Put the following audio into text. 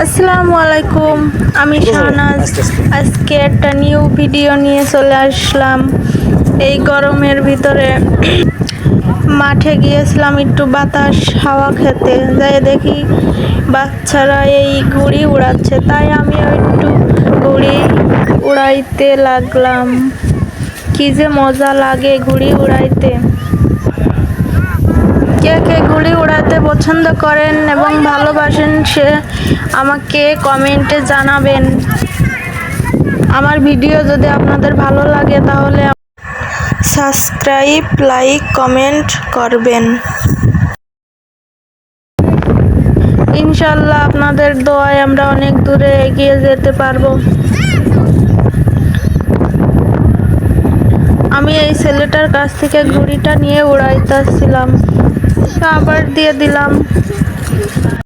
আসসালামু আলাইকুম আমি শাহনাজ। আজকে একটা নিউ ভিডিও নিয়ে চলে আসলাম। এই গরমের ভিতরে মাঠে গিয়েছিলাম একটু বাতাস হাওয়া খেতে। যাই দেখি বাচ্চারা এই ঘুড়ি উড়াচ্ছে তাই আমিও একটু ঘুড়ি উড়াইতে লাগলাম। কি যে মজা লাগে ঘুড়ি উড়াইতে। কে কে ঘুড়ি উড়াতে পছন্দ করেন এবং ভালোবাসেন, সে আমাকে কমেন্টে জানাবেন। আমার ভিডিও যদি আপনাদের ভালো লাগে তাহলে সাবস্ক্রাইব, লাইক, কমেন্ট করবেন। ইনশাল্লাহ আপনাদের দোয়ায় আমরা অনেক দূরে এগিয়ে যেতে পারব আমি এই ছেলেটার কাছ থেকে ঘুড়িটা নিয়ে উড়াইতেছিলাম আবার দিয়ে দিলাম।